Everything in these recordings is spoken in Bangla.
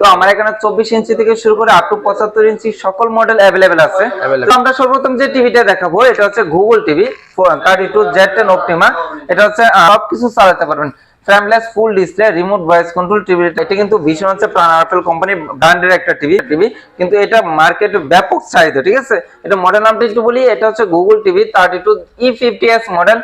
তো আমার এখানে চব্বিশ ইঞ্চি থেকে শুরু করে আপ টু পঁচাত্তর ইঞ্চি সকল মডেল অ্যাভেলেবেল আছে। তো আমরা সর্বপ্রথম যে টিভিটা দেখাবো এটা হচ্ছে Google TV thirty two Z ten optima এটা হচ্ছে সবকিছু চালাতে পারবেন। Frameless full display remote voice control TV এটা কিন্তু ভীষণ হচ্ছে প্রাণ আরফেল কোম্পানি ব্র্যান্ডের একটা টিভি টিভি কিন্তু এটা মার্কেটে ব্যাপক চাহিদা ঠিক আছে? এটা মডেল নামটা একটু বলি এটা হচ্ছে Google TV thirty two E fifty S model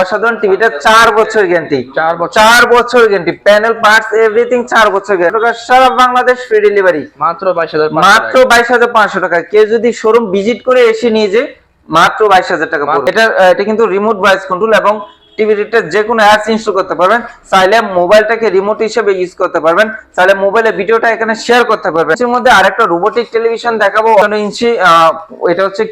অসাধারণ টিভিটা চার বছর গ্যারান্টি চার বছর। গ্যারান্টি প্যানেল পার্টস এভরিথিং চার বছর গ্যারান্টি সারা বাংলাদেশ ফ্রি ডেলিভারি মাত্র বাইশ হাজার মাত্র বাইশ হাজার পাঁচশো টাকা। কেউ যদি শোরুম ভিজিট করে এসে নিয়ে যে মাত্র বাইশ হাজার টাকা এটা এটা কিন্তু রিমোট ভয়েস কন্ট্রোল এবং টিভিটা যে কোনো অ্যাপস ইনস্টল করতে পারবেন। চাইলে মোবাইলটাকে রিমোট হিসেবে ইউজ করতে পারবেন। চাইলে মোবাইলে ভিডিওটা এখানে শেয়ার করতে পারবেন। এর মধ্যে আরেকটা রোবোটিক টেলিভিশন দেখাবো। ইঞ্চি এটা হচ্ছে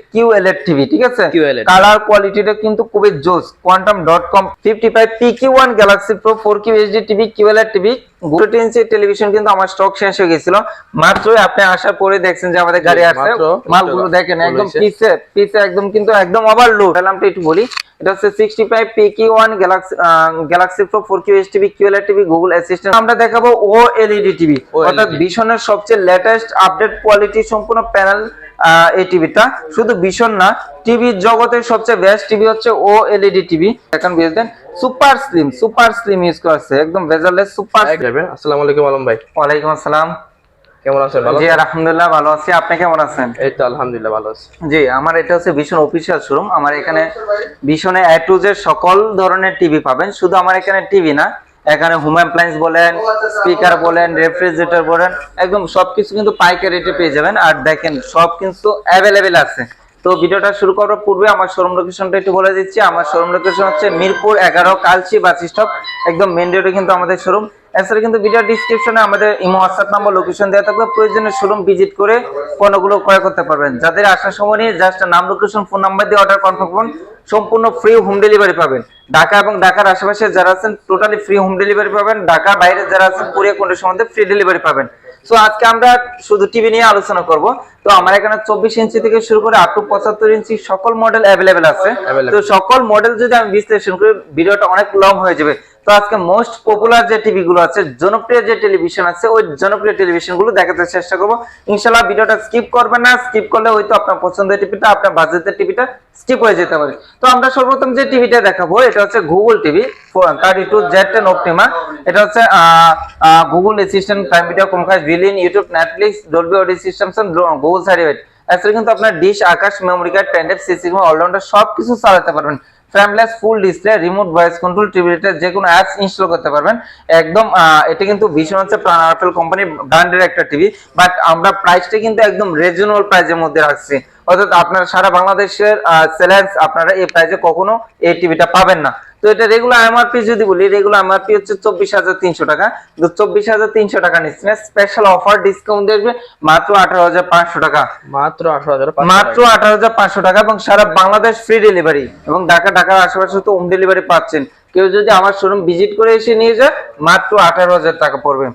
টিভি ঠিক আছে? কালার কোয়ালিটিটা কিন্তু খুবই জোস। কোয়ান্টাম ডট কম fifty five P Q one galaxy pro four Q HD TV QLED TV গুটি ইঞ্চি টেলিভিশন কিন্তু আমার স্টক শেষ হয়ে গেছিল। মাত্রই আপনি আসার পরে দেখছেন যে আমাদের গাড়ি আসছে। মাত্র মালগুলো দেখেন একদম পিসে পিসে একদম কিন্তু একদম ওভারলোড নামটা একটু বলি এটা হচ্ছে sixty five P Q one galaxy galaxy pro four Q H TV QLED TV Google assistant আমরা দেখাবো ও এলইডি টিভি অর্থাৎ ভীষণের সবচেয়ে লেটেস্ট আপডেট কোয়ালিটি সম্পূর্ণ প্যানেল এই টিভিটা শুধু ভীষণ না টিভির জগতের সবচেয়ে বেস্ট টিভি হচ্ছে ও এলইডি টিভি এখন বুঝলেন super slim super slim use করছে একদম ভেজালেস সুপার আসসালামু আলাইকুম আলম ভাই। ওয়ালাইকুম আসসালাম। কেমন আছেন? ভালো জি আলহামদুলিল্লাহ ভালো আছি। আপনি কেমন আছেন? এই তো আলহামদুলিল্লাহ ভালো আছি। জি আমার এটা হচ্ছে ভীষণ অফিসিয়াল শোরুম আমার এখানে ভীষণে এ টু জেড সকল ধরনের টিভি পাবেন। শুধু আমার এখানে টিভি না এখানে হোম অ্যাপ্লায়েন্স বলেন স্পিকার বলেন রেফ্রিজারেটর বলেন একদম সবকিছু কিন্তু পাইকারি রেটে পেয়ে যাবেন। আর দেখেন সব কিন্তু অ্যাভেলেবেল আছে। তো ভিডিওটা শুরু করার পূর্বে আমার শোরুম লোকেশনটা একটু বলে দিচ্ছি। আমার শোরুম লোকেশন হচ্ছে মিরপুর এগারো কালচি বাস স্টপ একদম মেন রোডে কিন্তু আমাদের শোরুম এছাড়া কিন্তু ভিডিও ডিসক্রিপশনে আমাদের ইমো হোয়াটসঅ্যাপ নাম্বার লোকেশন দেওয়া থাকবে। প্রয়োজনে শোরুম ভিজিট করে পণ্যগুলো ক্রয় করতে পারবেন। যাদের আসার সময় নিয়ে জাস্ট নাম লোকেশন ফোন নাম্বার দিয়ে অর্ডার কনফার্ম করুন। সম্পূর্ণ ফ্রি হোম ডেলিভারি পাবেন। ঢাকা এবং ঢাকার আশেপাশে যারা আছেন টোটালি ফ্রি হোম ডেলিভারি পাবেন। ঢাকার বাইরে যারা আছেন কুরিয়ার কন্ডিশন সম্বন্ধে ফ্রি ডেলিভারি পাবেন। সো আজকে আমরা শুধু টিভি নিয়ে আলোচনা করব। তো আমার এখানে চব্বিশ ইঞ্চি থেকে শুরু করে আপ টু পঁচাত্তর ইঞ্চি সকল মডেল অ্যাভেলেবেল আছে। তো সকল মডেল যদি আমি বিশ্লেষণ করি ভিডিওটা অনেক লং হয়ে যাবে। আজকে মোস্ট পপুলার যে টিভি গুলো আছে, জনপ্রিয় যে টেলিভিশন আছে, ওই জনপ্রিয় টেলিভিশনগুলো দেখাতে চেষ্টা করব। ইনশাল্লাহ ভিডিওটা স্কিপ করবেন না স্কিপ করলে হয়তো আপনার পছন্দের টিভিটা আপনার বাজেটের টিভিটা স্কিপ হয়ে যেতে পারে। তো আমরা সর্বপ্রথম যে টিভিটা দেখাবো, এটা হচ্ছে Google TV thirty two Z ten optima এটা হচ্ছে Google assistant prime video Chromecast built in YouTube Netflix Dolby audio systems Google certified এছাড়া কিন্তু আপনার dish Akash memory card drive CC allrounder সবকিছু চালাতে পারবেন। Frameless full display remote voice control টিভিতে যে কোনো অ্যাপস ইনস্টল করতে পারবেন। একদম এটা কিন্তু ভীষণ হচ্ছে প্রাণ কোম্পানি ব্র্যান্ডের একটা টিভি বাট আমরা প্রাইসটা কিন্তু একদম রিজনেবল প্রাইসের মধ্যে রাখছি। অর্থাৎ আপনারা সারা বাংলাদেশের সেলার্স আপনারা এই প্রাইসে কখনো এই টিভিটা পাবেন না। তো এটা রেগুলার এমআরপি যদি বলি রেগুলার এমআরপি হচ্ছে চব্বিশ হাজার তিনশো টাকা। তো চব্বিশ হাজার তিনশো টাকা নিচ্ছে স্পেশাল অফার ডিসকাউন্ট দেখবে মাত্র আঠারো হাজার পাঁচশো টাকা। মাত্র আঠারো হাজার মাত্র আঠারো হাজার পাঁচশো টাকা এবং সারা বাংলাদেশ ফ্রি ডেলিভারি এবং ঢাকা ঢাকার আশেপাশে তো হোম ডেলিভারি পাচ্ছেন। কেউ যদি আমার শোরুম ভিজিট করে এসে নিয়ে যায় মাত্র আঠারো হাজার টাকা পড়বে।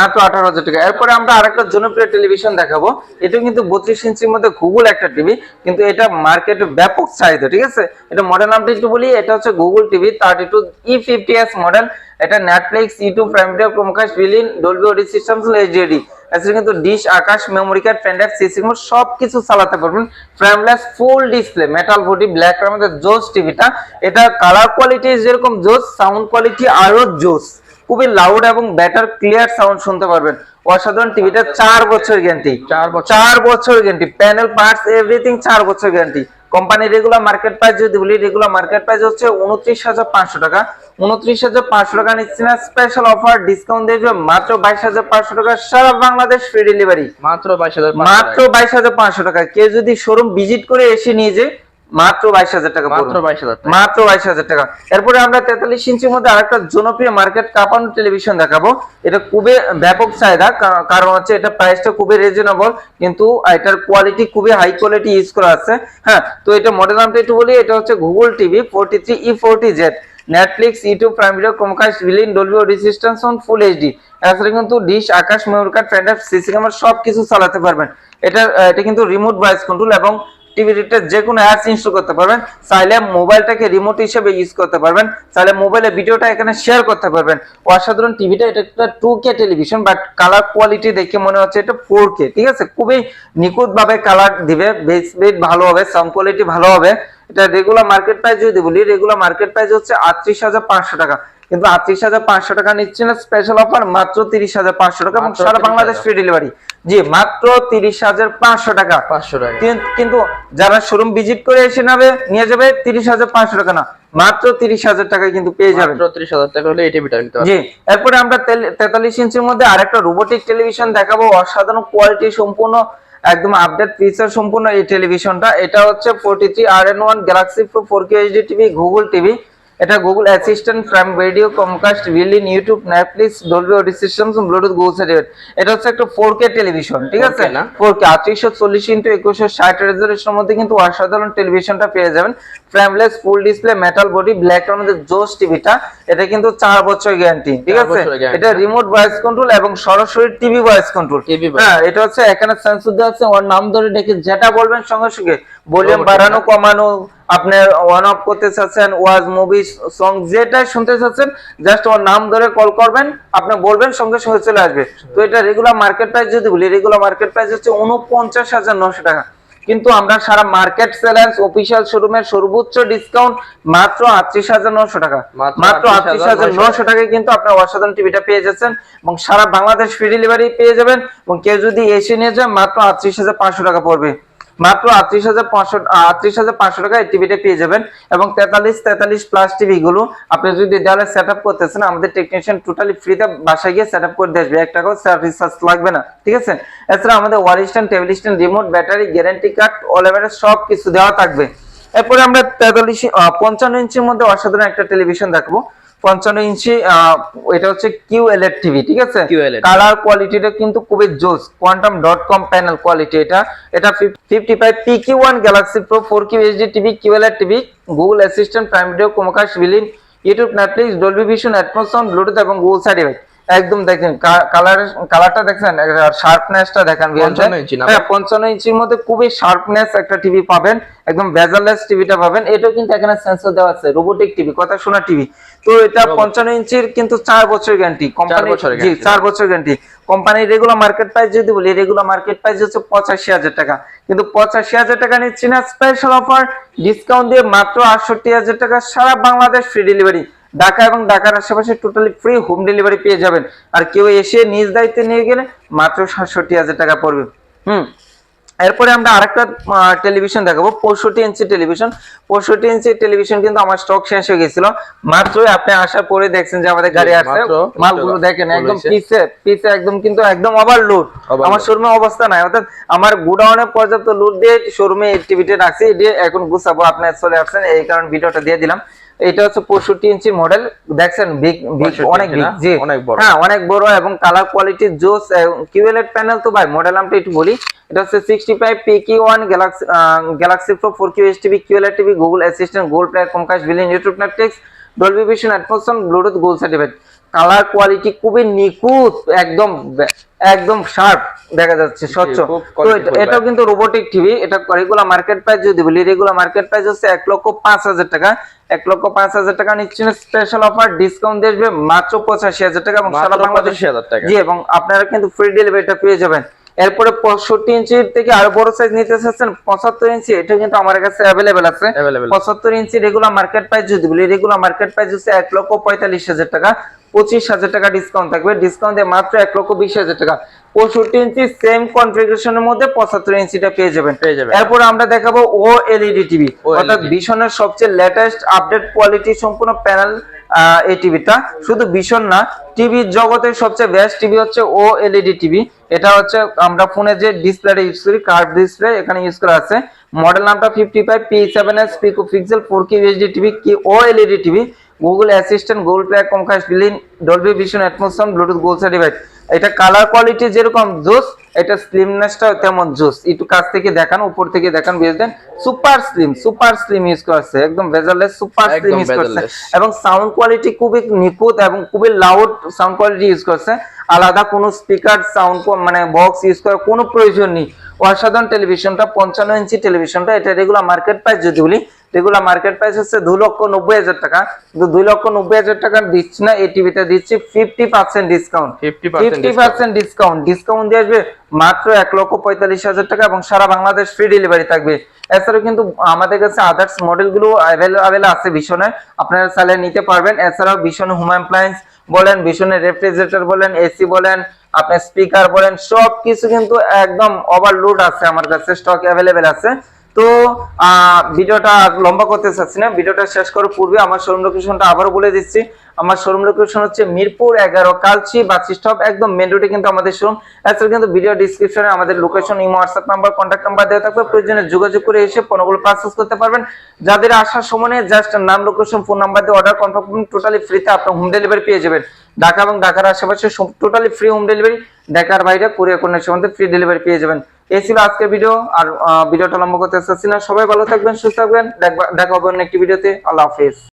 মাত্র আঠারো হাজার টাকা। এরপরে আমরা আরেকটা জনপ্রিয় টেলিভিশন দেখাবো। এটা কিন্তু বত্রিশ ইঞ্চির মধ্যে গুগল একটা টিভি কিন্তু এটা মার্কেটে ব্যাপক চাহিদা ঠিক আছে? এটা মডেল নামটা একটু বলি এটা হচ্ছে Google TV thirty two E fifty S model এটা Netflix YouTube prime video Chromecast built in Dolby audio systems HDD এছাড়া কিন্তু dish Akash memory card pen drive CC mode সব কিছু চালাতে পারবেন। Frameless full display metal body black আমাদের জোস টিভিটা। এটা কালার কোয়ালিটি যেরকম জোস সাউন্ড কোয়ালিটি আরও জোস। খুবই লাউড এবং বেটার ক্লিয়ার সাউন্ড শুনতে পারবেন। অসাধারণ টিভিটা চার বছর গ্যারান্টি চার বছর। গ্যারান্টি প্যানেল পার্টস এভরিথিং চার বছর guarantee company regular market price যদি বলি রেগুলার মার্কেট প্রাইস হচ্ছে উনত্রিশ হাজার পাঁচশো টাকা। উনত্রিশ হাজার পাঁচশো টাকা নিচ্ছে না স্পেশাল অফার ডিসকাউন্ট দেবে মাত্র বাইশ হাজার পাঁচশো টাকা সারা বাংলাদেশ ফ্রি ডেলিভারি মাত্র বাইশ হাজার মাত্র বাইশ হাজার পাঁচশো টাকা। কেউ যদি শোরুম ভিজিট করে এসে নিয়ে যায় মাত্র বাইশ হাজার টাকা মাত্র বাইশ হাজার মাত্র বাইশ হাজার টাকা। এরপরে আমরা তেতাল্লিশ ইঞ্চির মধ্যে আরেকটা জনপ্রিয় মার্কেট কাঁপানো টেলিভিশন দেখাবো। এটা খুবই ব্যাপক চাহিদা কারণ হচ্ছে এটা প্রাইসটা খুবই রিজনেবল কিন্তু এটার কোয়ালিটি খুবই হাই কোয়ালিটি ইউজ করা আছে। হ্যাঁ তো এটা মডেল নামটা একটু বলি এটা হচ্ছে Google TV forty three E forty Z Netflix YouTube prime video Chromecast built in Dolby on full HD এছাড়া কিন্তু ডিশ আকাশ মেমোরি কার্ড ফ্যান্ড সিসি ক্যামেরা সব কিছু চালাতে পারবেন। এটা এটা কিন্তু রিমোট ভয়েস কন্ট্রোল এবং টিভিতে যে কোনো অ্যাপস ইনস্টল করতে পারবেন। চাইলে মোবাইলটাকে রিমোট হিসেবে ইউজ করতে পারবেন। চাইলে মোবাইলে ভিডিওটা এখানে শেয়ার করতে পারবেন। অসাধারণ টিভিটা এটা একটা two K television but colour quality দেখে মনে হচ্ছে এটা ফোর কে ঠিক আছে? খুবই নিখুঁত ভাবে কালার দিবে বেস বেড ভালো হবে সাউন্ড কোয়ালিটি ভালো হবে। এটা রেগুলার মার্কেট প্রাইস যদি বলি রেগুলার মার্কেট প্রাইস হচ্ছে আটত্রিশ হাজার পাঁচশো টাকা। কিন্তু আটত্রিশ হাজার পাঁচশো টাকা নিচ্ছে না স্পেশাল অফার মাত্র তিরিশ হাজার পাঁচশো টাকা এবং সারা বাংলাদেশ ফ্রি ডেলিভারি জি মাত্র তিরিশ হাজার পাঁচশো টাকা। পাঁচশো টাকা। কিন্তু যারা শোরুম ভিজিট করে এসে নেবে নিয়ে যাবে তিরিশ হাজার পাঁচশো টাকা না মাত্র তিরিশ হাজার টাকা কিন্তু পেয়ে যাবে ত্রিশ হাজার টাকা হলে এই টিভিটা জি এরপরে আমরা তেতাল্লিশ ইঞ্চির মধ্যে আরেকটা রোবোটিক টেলিভিশন দেখাবো অসাধারণ কোয়ালিটি সম্পূর্ণ একদম আপডেট ফিচার সম্পূর্ণ এই টেলিভিশনটা এটা হচ্ছে forty three R N one galaxy pro four K HD TV Google TV এটা Google assistant prime video Chromecast built in YouTube Netflix Dolby audio system Bluetooth Google certificate এটা হচ্ছে একটা ফোর কে টেলিভিশন ঠিক আছে? না? ফোর কে আটত্রিশশো চল্লিশ ইন্টু একুশশো ষাট রেজলিউশনের মধ্যে কিন্তু অসাধারণ টেলিভিশনটা পেয়ে যাবেন। Frameless full display metal body black এর মধ্যে জোস টিভিটা এটা কিন্তু চার বছর গ্যারান্টি ঠিক আছে? এটা রিমোট ভয়েস কন্ট্রোল এবং সরাসরি টিভি ভয়েস কন্ট্রোল। হ্যাঁ এটা হচ্ছে এখানে সেন্সর দেওয়া আছে ওর নাম ধরে ডেকে যেটা বলবেন সঙ্গে সঙ্গে ভলিউম বাড়ানো কমানো আপনি অন অফ করতে চাচ্ছেন ওয়াজ মুভি সং যেটাই শুনতে চাচ্ছেন জাস্ট ওর নাম ধরে কল করবেন আপনি বলবেন সঙ্গে সঙ্গে চলে আসবে। তো এটা রেগুলার মার্কেট প্রাইস যদি বলি রেগুলার মার্কেট প্রাইস হচ্ছে উনপঞ্চাশ হাজার নশো টাকা। কিন্তু আমরা সারা মার্কেট সেলার্স অফিসিয়াল শোরুমের সর্বোচ্চ ডিসকাউন্ট মাত্র আটত্রিশ হাজার নশো টাকা। মাত্র আটত্রিশ হাজার 38,900 নশো। টাকায় কিন্তু আপনার অসাধারণ টিভিটা পেয়ে যাচ্ছেন এবং সারা বাংলাদেশ ফ্রি ডেলিভারি পেয়ে যাবেন। এবং কেউ যদি এসে নিয়ে যায় মাত্র আটত্রিশ হাজার পাঁচশো টাকা পড়বে। মাত্র আটত্রিশ হাজার পাঁচশো আটত্রিশ হাজার পাঁচশো টাকা এই টিভিটা পেয়ে যাবেন। এবং তেতাল্লিশ তেতাল্লিশ প্লাস টিভি গুলো আপনি যদি দেওয়ালে সেট আপ করতেছেন আমাদের টেকনিশিয়ান টোটালি ফ্রিতে বাসায় গিয়ে সেট আপ করে দিয়ে আসবে। এক টাকাও চার্জ লাগবে না, ঠিক আছে? এছাড়া আমাদের wall stand table stand remote battery guarantee card all average সব কিছু দেওয়া থাকবে। এরপরে আমরা তেতাল্লিশ পঞ্চান্ন ইঞ্চির মধ্যে অসাধারণ একটা টেলিভিশন দেখব। পঞ্চান্ন ইঞ্চি এটা হচ্ছে কিউ এলএড টিভি ঠিক আছে? কালার কোয়ালিটিটা কিন্তু খুবই জোস কোয়ান্টাম ডট কম প্যানেল কোয়ালিটি এটা। এটা fifty five P Q one galaxy pro four Q HD TV QLED TV Google assistant prime video Chromecast built in YouTube Netflix Dolby vision atmos sound Bluetooth এবং গুগল সার্টিফাইড একদম দেখেন কালার কালারটা দেখেন শার্পনেসটা দেখেন 55 ইঞ্চি না? হ্যাঁ পঞ্চান্ন ইঞ্চির মধ্যে খুবই শার্পনেস একটা টিভি পাবেন একদম বেজারলেস টিভিটা পাবেন। এটাও কিন্তু এখানে সেন্সর দেওয়া আছে রোবোটিক টিভি কথা শোনা টিভি তো এটা পঞ্চান্ন ইঞ্চির কিন্তু চার বছর গ্যারান্টি কোম্পানি জি চার বছর গ্যারান্টি কোম্পানির রেগুলার মার্কেট প্রাইস যদি বলি রেগুলার মার্কেট প্রাইস হচ্ছে পঁচাশি হাজার টাকা। কিন্তু পঁচাশি হাজার টাকা নিচ্ছি না স্পেশাল অফার ডিসকাউন্ট দিয়ে মাত্র আটষট্টি হাজার টাকা সারা বাংলাদেশ ফ্রি ডেলিভারি ঢাকা এবং ঢাকার আশেপাশে টোটালি ফ্রি হোম ডেলিভারি পেয়ে যাবেন। আর কেউ এসে নিজ দায়িত্বে নিয়ে গেলে মাত্র সাতষট্টি হাজার টাকা পড়বে। হুম? এরপরে আমরা আরেকটা টেলিভিশন দেখাবো। পঁয়ষট্টি ইঞ্চি টেলিভিশন পঁয়ষট্টি ইঞ্চি টেলিভিশন কিন্তু আমার স্টক শেষ হয়ে গেছিল। মাত্রই আপনি আসার পরে দেখছেন যে আমাদের গাড়ি আসছে। মালগুলো দেখেন একদম। পিছে পিছে একদম কিন্তু একদম ওভারলোড। আমার শোরুমে অবস্থা নাই। অর্থাৎ আমার গোডাউনে পর্যাপ্ত লোড দিয়ে শোরুমে টিভিটা রাখছি। দিয়ে এখন গুছাবো। আপনার চলে আসছেন। এই কারণে ভিডিওটা দিয়ে দিলাম। এটা হচ্ছে পঁয়ষট্টি ইঞ্চি মডেল দেখছেন বিগ বিগ অনেক জি। অনেক বড়। হ্যাঁ অনেক বড় এবং কালার কোয়ালিটি জোস কিউএলএড প্যানেল তো ভাই মডেল নামটা একটু বলি। এটা হচ্ছে sixty five P Q one galaxy galaxy pro four Q S TV QLED TV Google assistant Google play Chromecast built in YouTube Netflix Dolby vision atmos Bluetooth Google certificate colour quality খুবই নিখুঁত একদম একদম শার্প দেখা যাচ্ছে স্বচ্ছ। তো এটাও কিন্তু রোবোটিক টিভি এটা রেগুলার মার্কেট প্রাইস যদি বলি রেগুলার মার্কেট প্রাইস হচ্ছে এক লক্ষ পাঁচ হাজার টাকা। এক লক্ষ পাঁচ হাজার টাকা নিচ্ছেন স্পেশাল অফার ডিসকাউন্ট দেবে মাত্র পঁচাশি হাজার টাকা এবং সারা বাংলাদেশ 85,000 টাকা। জি এবং আপনারা কিন্তু ফ্রি ডেলিভারিটা পেয়ে যাবেন। এরপরে পঁয়ষট্টি ইঞ্চি থেকে আরও বড় সাইজ নিতে চাচ্ছেন পঁচাত্তর ইঞ্চি এটা কিন্তু আমার কাছে অ্যাভেলেবেল আছে। পঁচাত্তর ইঞ্চি রেগুলার মার্কেট প্রাইস যদি বলি রেগুলার মার্কেট প্রাইস হচ্ছে এক লক্ষ পঁয়তাল্লিশ হাজার টাকা পঁচিশ হাজার টাকা ডিসকাউন্ট থাকবে। ডিসকাউন্ট দিয়ে মাত্র এক লক্ষ বিশ হাজার টাকা। পঁয়ষট্টি ইঞ্চি সেম কনফিগারেশনের মধ্যে পঁচাত্তর ইঞ্চিটা পেয়ে যাবেন। পেয়ে যাবেন। এরপর আমরা দেখাবো ও এলইডি টিভি অর্থাৎ ভীষণের সবচেয়ে লেটেস্ট আপডেট কোয়ালিটি সম্পূর্ণ প্যানেল এই টিভিটা শুধু ভীষণ না টিভি জগতের সবচেয়ে বেস্ট টিভি হচ্ছে ও এলইডি টিভি এটা হচ্ছে আমরা ফোনে যে ডিসপ্লেটা ইউজ করি কার্ভ ডিসপ্লে এখানে ইউজ করা আছে। মডেল নামটা fifty five P seven S pico pixel four K HD TV কি ও LED TV Google assistant Google play Chromecast Lin Dolby vision atmosphere Bluetooth Google device এটা কালার কোয়ালিটি যেরকম জোস এটা স্লিমনেসটাও তেমন জোস একটু কাছ থেকে দেখান উপর থেকে দেখান বুঝে দেন। Super slim super slim use করছে একদম ভেজারলেস সুপার স্লিম ইউজ করছে। এবং সাউন্ড কোয়ালিটি খুবই নিখুঁত এবং খুবই লাউড সাউন্ড কোয়ালিটি ইউজ করছে। আলাদা কোনো স্পিকার সাউন্ড মানে বক্স ইউজ করার কোনো প্রয়োজন নেই। অসাধারণ টেলিভিশনটা পঞ্চান্ন ইঞ্চি টেলিভিশনটা এটা রেগুলার মার্কেট প্রাইস যদি বলি রেগুলার মার্কেট প্রাইস হচ্ছে দুই লক্ষ নব্বই হাজার টাকা। কিন্তু দুই লক্ষ নব্বই হাজার টাকা দিচ্ছি না এই টিভিতে দিচ্ছি fifty percent discount fifty percent discount discount দিয়ে আসবে মাত্র এক লক্ষ পঁয়তাল্লিশ হাজার টাকা এবং সারা বাংলাদেশ ফ্রি ডেলিভারি থাকবে। এছাড়াও কিন্তু আমাদের কাছে আদার্স মডেলগুলো অ্যাভেলেবেল আছে ভীষণের আপনারা চাইলে নিতে পারবেন। এছাড়াও ভীষণ হোম অ্যাপ্লায়েন্স বলেন ভীষণের রেফ্রিজারেটর বলেন এসি বলেন আপনার স্পিকার বলেন সব কিছু কিন্তু একদম ওভারলোড আছে আমার কাছে স্টক অ্যাভেলেবেল আছে। তো ভিডিওটা লম্বা করতে চাচ্ছি না। ভিডিওটা শেষ করার পূর্বে আমার শোরুম লোকেশনটা আবারও বলে দিচ্ছি। আমার শোরুম লোকেশন হচ্ছে মিরপুর এগারো, কালচি বাস স্টপ একদম মেন রোডে কিন্তু আমাদের শোরুম এছাড়া কিন্তু ভিডিও ডিসক্রিপশনে আমাদের location imo WhatsApp number contact number দেওয়া থাকবে। প্রয়োজনে যোগাযোগ করে এসে পণ্যগুলো পারচেস করতে পারবেন। যাদের আসার সময় জাস্ট নাম লোকেশন ফোন নাম্বার দিয়ে অর্ডার কনফার্ম করুন। টোটালি ফ্রিতে আপনি হোম ডেলিভারি পেয়ে যাবেন। ঢাকা এবং ঢাকার আশেপাশে টোটালি ফ্রি হোম ডেলিভারি ঢাকার বাইরে কোরিয়া কন্যার মধ্যে ফ্রি ডেলিভারি পেয়ে যাবেন। এই ছিল আজকের ভিডিও আর ভিডিওটা লম্বা করতে চাচ্ছি না। সবাই ভালো থাকবেন, সুস্থ থাকবেন। দেখা হবে অন্য একটি ভিডিওতে আল্লাহ হাফিজ।